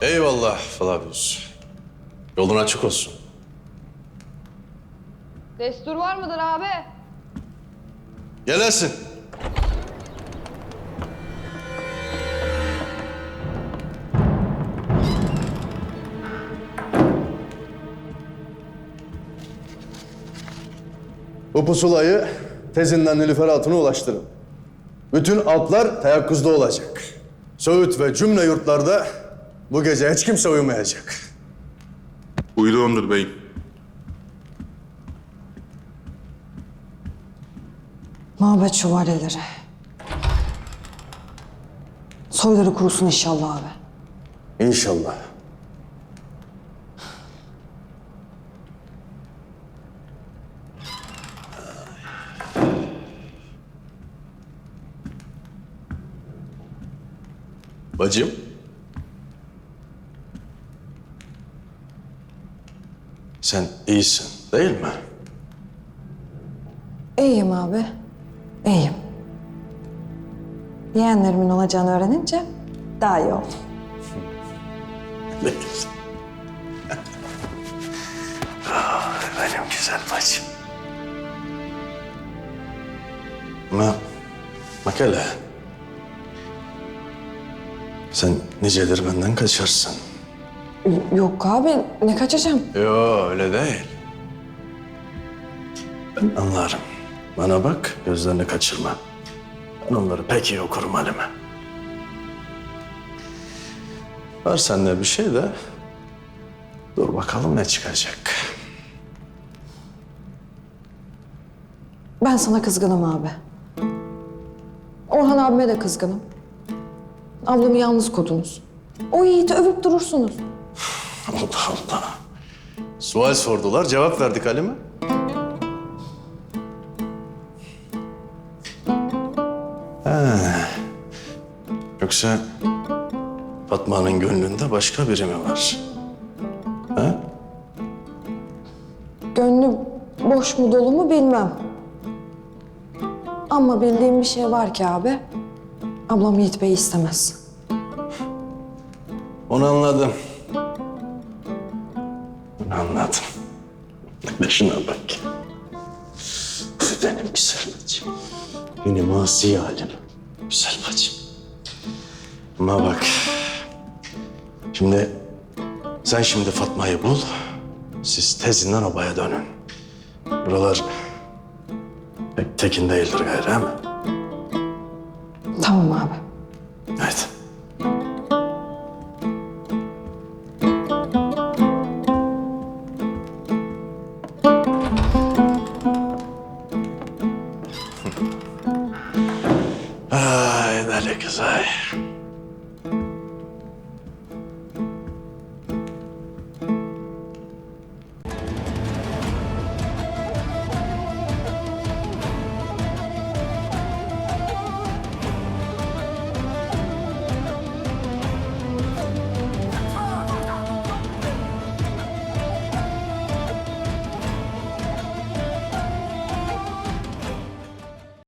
Eyvallah Flavius. Yolun açık olsun. Destur var mıdır abi? Gelesin. Bu pusulayı tezinden Nilüfer Hatun'a ulaştırın. Bütün altlar teyakkuzda olacak. Söğüt ve cümle yurtlarda bu gece hiç kimse uyumayacak. Uyduğumdur beyim. Mabet şövalyeleri. Soyları kurusun inşallah abi. İnşallah. Bacım. Sen iyisin değil mi? İyiyim abi. İyiyim. Yeğenlerimin olacağını öğrenince daha iyi oldum. Ah, benim güzel bacım. Ama bak hele. Sen nicedir benden kaçarsın. Yok abi ne kaçacağım? Yo öyle değil. Ben anlarım. Bana bak gözlerini kaçırma. Ben onları pek iyi okurum Halime. Var sende bir şey de. Dur bakalım ne çıkacak. Ben sana kızgınım abi. Orhan abime de kızgınım. Ablamı yalnız kodunuz. O yiğiti övüp durursunuz. Allah Allah. Sual sordular, cevap verdik Halime. Ha. Yoksa Fatma'nın gönlünde başka biri mi var? Ha? Gönlü boş mu dolu mu bilmem. Ama bildiğim bir şey var ki abi. Ablam Yiğit Bey'i istemez. Onu anladım. Anladım. Şuna bak. Benim güzel bacım. Benim asi halim. Güzel bacım. Ama bak. Şimdi sen şimdi Fatma'yı bul. Siz tezinden obaya dönün. Buralar pek tekin değildir gayrı ama. Tamam abi. Sezai.